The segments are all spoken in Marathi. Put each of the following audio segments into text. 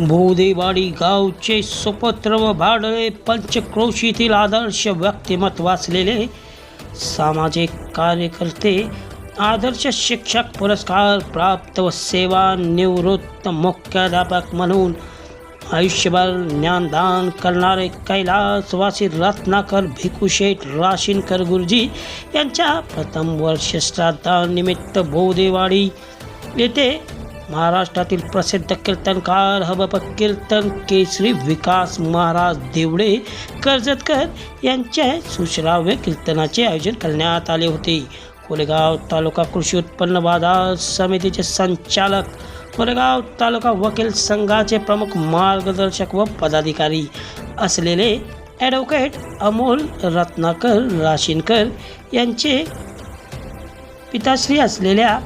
बोदेवाडी गावचे सुपत्र व भाडळे पंचक्रोशीतील आदर्श व्यक्तिमत्व असलेले सामाजिक कार्यकर्ते आदर्श शिक्षक पुरस्कार प्राप्त व सेवानिवृत्त मुख्याध्यापक म्हणून आयुष्यभर ज्ञानदान करणारे कैलासवासी रत्नाकर भिकुशेठ राशीनकर गुरुजी यांच्या प्रथम वर्ष श्राद्धानिमित्त बोदेवाडी येथे महाराष्ट्रातील प्रसिद्ध कीर्तनकार हबप कीर्तन केसरी विकास महाराज देवडे कर्जतकर यांच्या सुश्राव्य कीर्तनाचे आयोजन करण्यात आले होते. कोलेगाव तालुका कृषी उत्पन्न बाजार समितीचे संचालक कोरेगाव तालुका वकील संघाचे प्रमुख मार्गदर्शक व पदाधिकारी असलेले ॲडव्होकेट अमोल रत्नाकर राशीनकर यांचे पिताश्री असलेल्या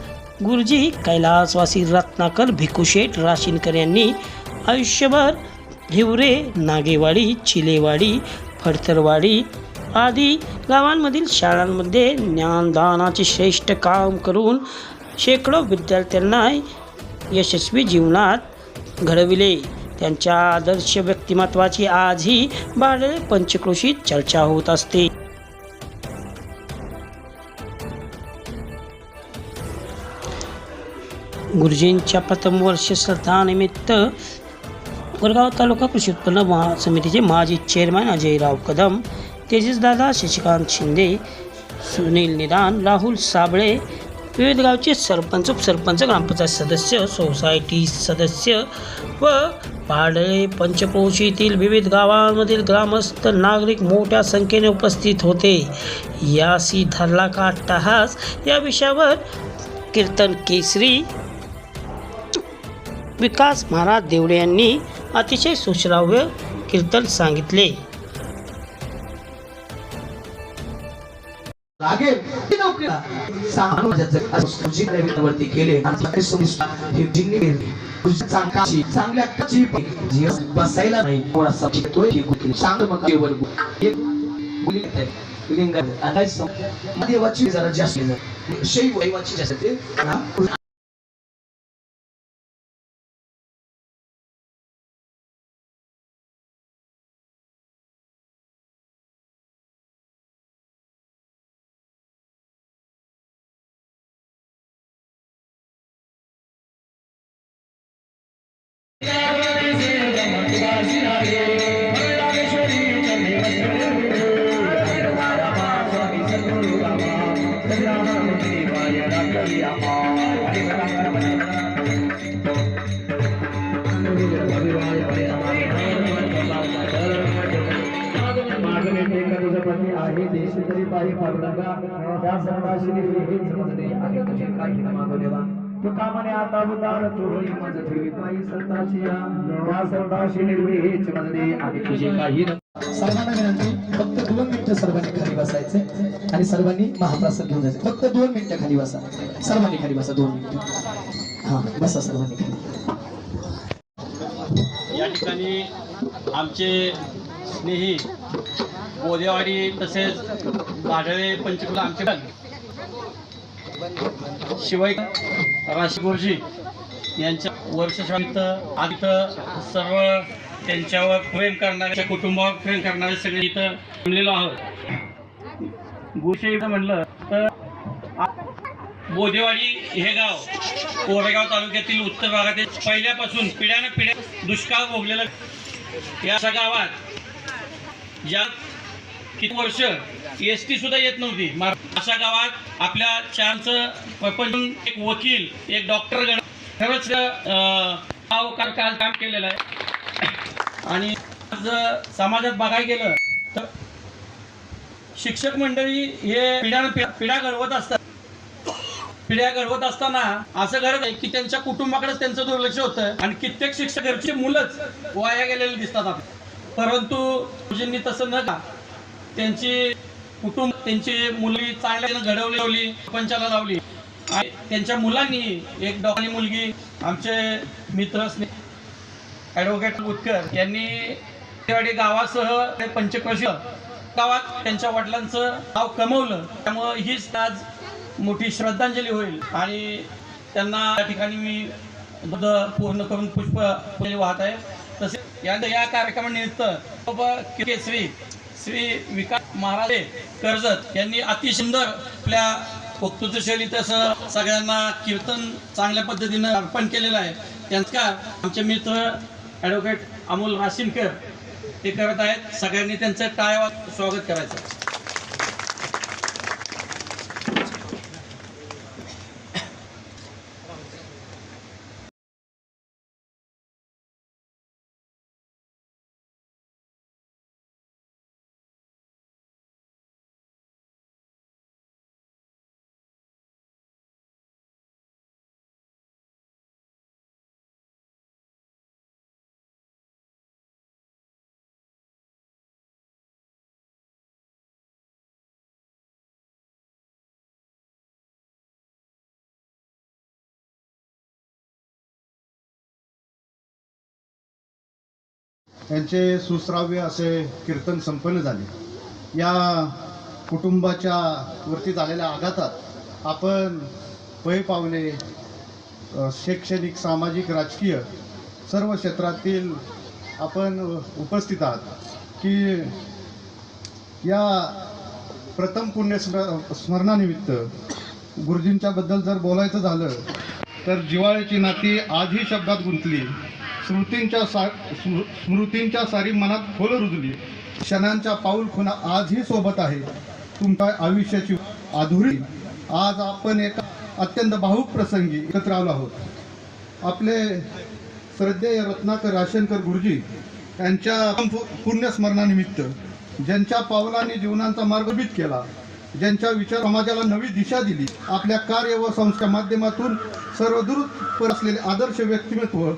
गुरुजी कैलासवासी रत्नाकर भिकुशेठ राशीनकर यांनी आयुष्यभर हिवरे नागेवाडी चिलेवाडी फडतरवाडी आदी गावांमधील शाळांमध्ये ज्ञानदानाचे श्रेष्ठ काम करून शेकडो विद्यार्थ्यांना यशस्वी जीवनात घडविले. त्यांच्या आदर्श व्यक्तिमत्वाची आजही बाळे पंचक्रोशीत चर्चा होत असते. गुरुजींच्या प्रथम वर्ष श्रद्धानिमित्त कोरगाव तालुका कृषी उत्पन्न महा समितीचे माजी चेअरमॅन अजयराव कदम तेजसदादा शशिकांत शिंदे सुनील निदान राहुल साबळे विविध गावचे सरपंच उपसरपंच ग्रामपंचायत सदस्य सोसायटी सदस्य व पाडळे पंचक्रोशीतील विविध गावांमधील ग्रामस्थ नागरिक मोठ्या संख्येने उपस्थित होते. यासी धरला का टहास या विषयावर कीर्तन केसरी विकास महाराज देवडे यांनी अतिशय सुश्राव्य कीर्तन सांगितले. लागेल. वरती चांगल्या कची बसायला नाही. थोडासा शिकतोय तरी आहे. आणि नका त्या देवाची हे जास्त आहे. तुझे काही जास्त देवा हा? तुकामने आता उदार तू होई मज ठेवी पायी संताची नवा संताशी निर्विहीच मजदे आणि तुझे काही न सर्वांना विनंती फक्त दोन मिनिटं सर्वांनी खाली बसायचे आणि सर्वांनी महाप्रसाद घेऊन जायचे. फक्त दोन मिनिटं खाली बसा. सर्वांनी खाली बसा दोन मिनिटं. हा बसा सर्वांनी खाली. या ठिकाणी आमचे स्नेही बोदेवाडी तसेच भाडळे पंचकुला आमचे शिवाय राशी यांच्या वर्षशांत इथं सर्व त्यांच्यावर प्रेम करणारे कुटुंबावर प्रेम करणारे सगळे इथं जमलेलो आहोत. गुरुशी म्हणलं तर बोदेवाडी हे गाव कोरेगाव तालुक्यातील उत्तर भागातील पहिल्यापासून पिढ्यानं पिढ्या दुष्काळ भोगलेलं या गावात ज्या किती वर्ष? एस टी सुद्धा येत नव्हती. अशा गावात आपल्या चारचं एक वकील एक डॉक्टर गण खरंच काल काम केलेलं आहे. आणि आज समाजात बघायला गेलं तर शिक्षक मंडळी हे पिढ्यानं पिढ्या पिढ्या घडवत असतात. पिढ्या घडवत असताना असं घडत आहे की त्यांच्या कुटुंबाकडेच त्यांचं दुर्लक्ष होतं आणि कित्येक शिक्षक घरची मुलंच वाया गेलेली दिसतात आपल्याला. परंतु गुरुजींनी तसं न का त्यांची कुटुंब त्यांची मुली चांगल्या घडवली पंचाला लावली. आणि त्यांच्या मुलांनी एक डॉक्टरी मुलगी आमचे मित्र स्नेह ॲडव्होकेट उत्कर यांनी गावासह ते गावात त्यांच्या वडिलांचं नाव कमवलं. त्यामुळं हीच आज मोठी श्रद्धांजली होईल. आणि त्यांना या ठिकाणी मी पूर्ण करून पुष्प वाहत आहे. तसेच यानंतर या कार्यक्रमानिमित्त बाबा केसरी श्री विकास महाराज कर्जत यांनी अतिसुंदर आपल्या वक्तृत्व शैली तसं सगळ्यांना कीर्तन चांगल्या पद्धतीनं अर्पण केलेलं आहे. त्यांचा आमचे मित्र ॲडव्होकेट अमोल राशिनकर ते करत आहेत. सगळ्यांनी त्यांचं टाळ्या स्वागत करायचं. यांचे सुश्राव्य असे कीर्तन संपन्न झाले. या कुटुंबाच्या वरती झालेल्या आघातात आपण पै पावले शैक्षणिक सामाजिक राजकीय सर्व क्षेत्रातील आपण उपस्थित आहात की या प्रथम पुण्य स्मरणानिमित्त गुरुजींच्याबद्दल जर बोलायचं झालं तर जिवाळ्याची नाती आजही शब्दात गुंतली. स्मृतींच्या सा स्मृ- स्मृतींच्या सारी मनात खोल रुजली. क्षणांच्या पाऊल खुना आजही सोबत आहे. तुमच्या आयुष्याची आधुरी आज आपण एका अत्यंत भाऊक प्रसंगी एकत्र आलो आहोत. आपले श्रद्धेय रत्नाकर राशनकर गुरुजी यांच्या पुण्यस्मरणानिमित्त ज्यांच्या पावलांनी जीवनाचा मार्गभीत केला ज्यांच्या विचार समाजाला नवी दिशा दिली आपल्या कार्य व संस्था माध्यमातून सर्वदूर असलेले आदर्श व्यक्तिमत्व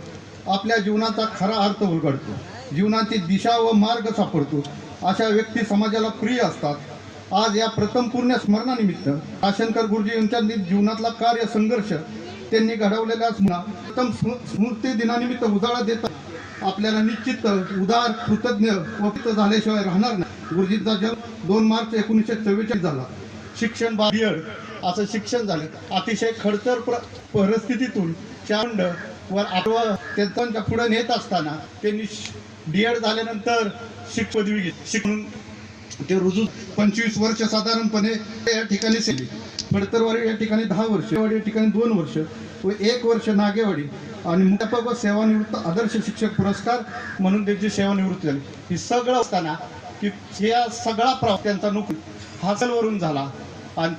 आपल्या जीवनाचा खरा अर्थ उलगडतो. जीवनाची दिशा व मार्ग सापडतो. अशा व्यक्ती समाजाला प्रिय असतात. आज या प्रथम पुण्य स्मरणानिमित्त आशंकर गुरुजी यांच्या नि- जीवनातला कार्य संघर्ष त्यांनी घडवलेल्या प्रथम स्मृती दिनानिमित्त उजाळा देतात आपल्याला निश्चित उदार कृतज्ञ वक्त झाल्याशिवाय राहणार नाही. गुरुजींचा जन्म दोन मार्च एकोणीसशे चव्वेचाळीस झाला. शिक्षण बाहेर असं शिक्षण झालं. अतिशय खडतर प्र परिस्थितीतून चांड वर आठवं त्यांच्या पुढे नेत असताना त्यांनी डी एड झाल्यानंतर शिक पदवी घेतली. शिकून ते रुजू पंचवीस वर्ष साधारणपणे या ठिकाणी सेली फडतरवाडी या ठिकाणी दहा वर्ष या ठिकाणी दोन वर्ष व एक वर्ष नागेवाडी आणि मुख्यापक व सेवानिवृत्त आदर्श शिक्षक पुरस्कार म्हणून त्यांची सेवानिवृत्ती झाली. ही सगळं असताना की या सगळा प्रवास त्यांचा नोकरी हासलवरून झाला आणि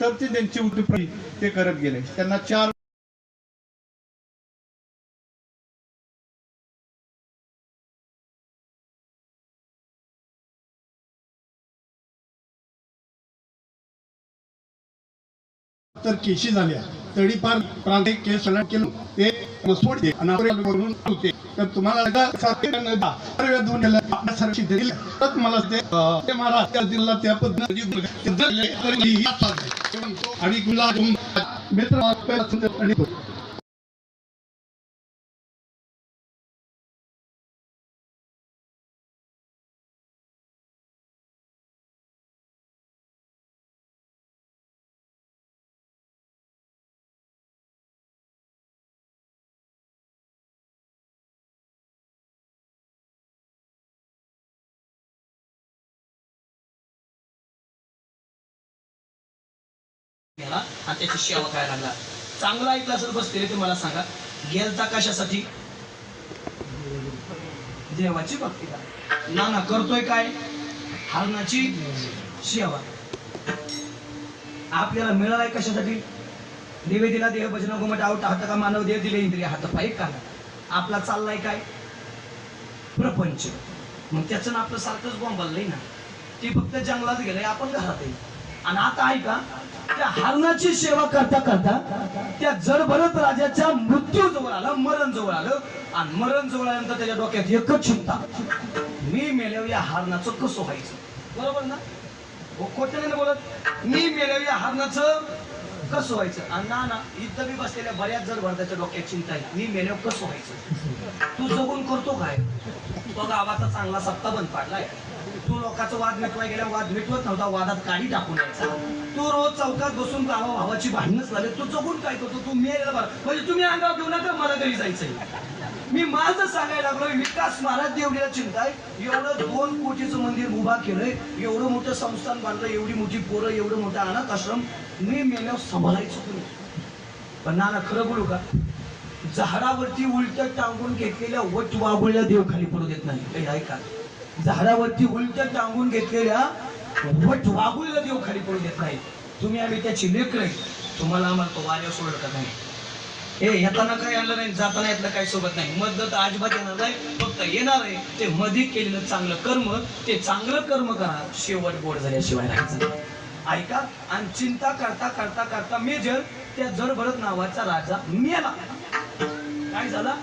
तर ते त्यांची उद्योग ते करत गेले. त्यांना चार तर केशी झाल्या. तडीपार प्रांतिक केस केलं. ते घोसफोड दे होते. तर तुम्हाला दोन तर मला ते अं, महाराज त्या दिला त्या पद्धतीने आणि गुलाब मित्र लागला आणि त्याची सेवा करायला लागला. चांगला ऐकला असेल बसलेले ते मला सांगा. गेलता कशासाठी? देवाची भक्ती करा ना ना करतोय काय? हरणाची सेवा. आपल्याला मिळालाय कशासाठी? निवेदिला देह भजन घुमट आवट हात का मानव देह दिले इंद्रिय हात पाय का आपला चाललाय काय? प्रपंच. मग त्याचं ना आपलं सारखंच बोंबललंय ना. ते फक्त जंगलात गेलंय आपण घरात येईल आणि आता ऐका त्या हरणाची सेवा करता करता त्या जडभरत राजाच्या मृत्यू जवळ आला मरण जवळ आलं. आणि मरण जवळ आल्यानंतर त्याच्या डोक्यात एकच चिंता मी मेल्यावर या हरणाचं कसं व्हायचं? बरोबर ना? हो, नाही ना बोलत मी मेल्यावर या हरणाचं कसं व्हायचं? आणि ना ना इथं मी बसलेल्या बऱ्याच जड भरताच्या डोक्यात चिंता आहे. मी मेल्यावर कसं व्हायचं? तू जगून करतो काय? तो गावाचा चांगला सत्ता बंद पाडलाय. तू लोकांचा वाद मिटवाय गेल्या वाद मिटवत नव्हता वादात काढी टाकून यायचा. तू रोज चौकात बसून भावा भावाची भांडणच लागले तू जगून काय करतो? तू मेला बरं. म्हणजे तुम्ही अंगावर घेऊ नका मला घरी जायचंय. मी माझं सांगायला लागलो विकास महाराज देवडीला चिंता आहे. एवढं दोन कोटीचं मंदिर उभा केलंय एवढं मोठं संस्थान बांधलं एवढी मोठी पोरं एवढं मोठं अनाथ आश्रम. मी मेल्यावर सांभाळायचं तुम्ही पण नाना खरं बोलू का? झाडावरती उलट टांगून घेतलेल्या वट वाघुळल्या देव खाली पडू देत नाही. काही ऐका. झाडावरती उलट टांगून घेतलेल्या वट वागुळल्या देव खाली पडू देत नाही. तुम्ही आम्ही त्याची लेकरे तुम्हाला आम्हाला तो वाऱ्या सोडत नाही. हे येताना काय आणलं नाही जाताना यातलं काही सोबत नाही. मदत अजिबात येणार नाही फक्त येणार आहे. ते मध्ये केलेलं चांगलं कर्म ते चांगलं कर्म करा. शेवट गोड झाल्याशिवाय राहायचं ऐका आणि चिंता करता करता करता मेजर त्या जड भरत नावाचा राजा मेला. काय झाला?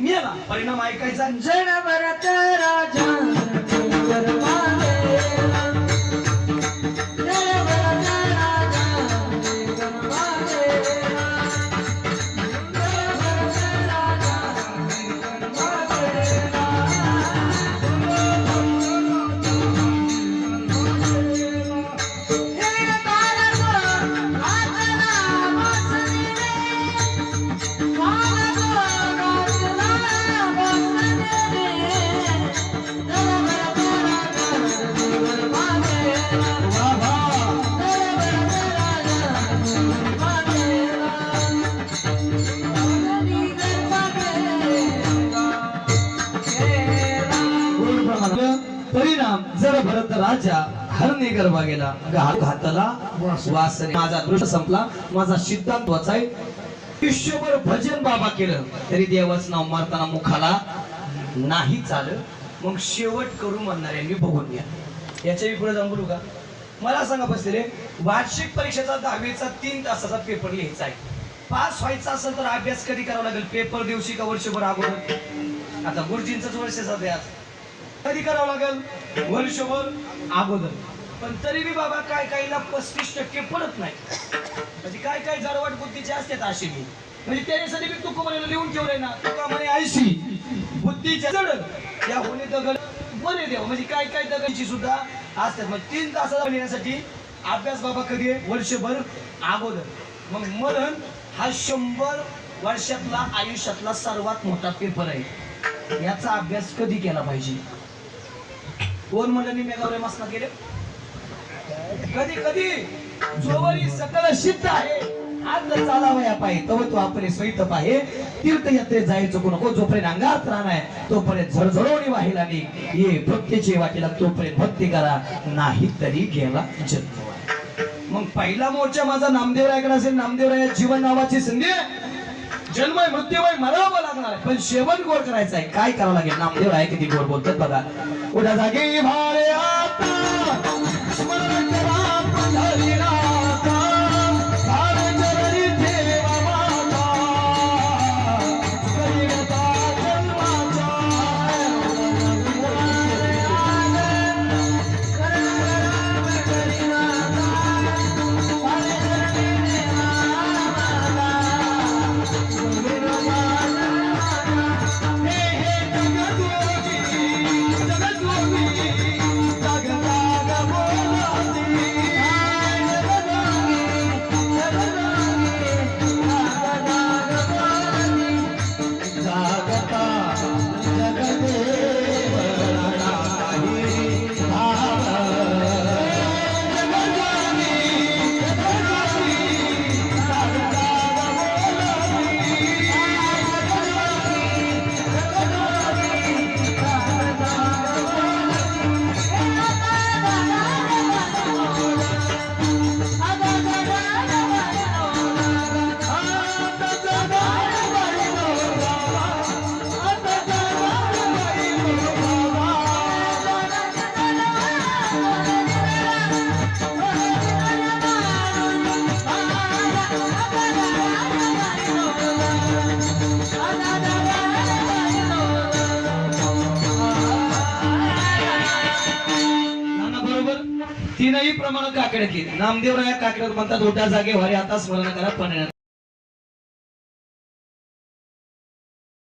मेला परिणाम ऐकायचा? जड भरत राजा. परिणाम जर भरत राजा हरणे गरबा गेला घातला वासने. माझा दृष्ट संपला माझा सिद्धांत वाचाय. विश्वभर भजन बाबा केलं तरी देवाचं नाव मारताना मुखाला नाही चाल मग शेवट करू म्हणणाऱ्यांनी बघून घ्या. याच्यापुढे जाऊन बोलू का? मला सांगा बसलेले वार्षिक परीक्षेचा दहावीचा तीन तासाचा पेपर लिहायचा आहे. पास व्हायचा असेल तर अभ्यास कधी करावा लागेल? पेपर दिवशी का वर्षभर अगोदर? आता गुरुजींच वर्षाचा अभ्यास कधी करावं लागेल. वर्षभर अगोदर. पण तरी बी बाबा काय काहीला पस्तीस टक्के पडत नाही. म्हणजे काय काय जरवाट बुद्धीचे असतात अशी मी म्हणजे त्याच्यासाठी मी तुका म्हणे लिहून ठेवलंय ना तुका म्हणे ऐशी. बुद्धीच्या जड. या होणे दगड बरे देव. म्हणजे काय काय दगडची सुद्धा असतात. मग तीन तासाला लिहिण्यासाठी अभ्यास बाबा कधी वर्षभर अगोदर. मग मरण हा शंभर वर्षातला आयुष्यातला सर्वात मोठा पेपर आहे. याचा अभ्यास कधी केला पाहिजे? कोण म्हणलं मेगावरे मसना केले कधी कधी जोवरी सकळ सिद्ध आहे. आज चालावया या तव तो आपले स्वैत पाहे. तीर्थयात्रे जायचं को नको हो, जोपर्यंत अंगात राहणार तोपर्यंत झरझरवणी वाहिला नाही. ये भक्तीची वाटेला तोपर्यंत भक्ती करा. नाही तरी गेला जन्म. मग पहिला मोर्चा माझा नामदेवरायकडे असेल. नामदेवराया जीवन नावाची संधी आहे. जन्मय मृत्यूमय मरावं लागणार आहे. पण शेवट गोड करायचं आहे. काय करावं लागेल? नामदेव आहे किती गोड बोलतात बघा. उद्या जागी भारे आता. काकड्यातली नामदेवराया काकड्यावर म्हणतात उठा जागे वारे आता स्मरण करा पण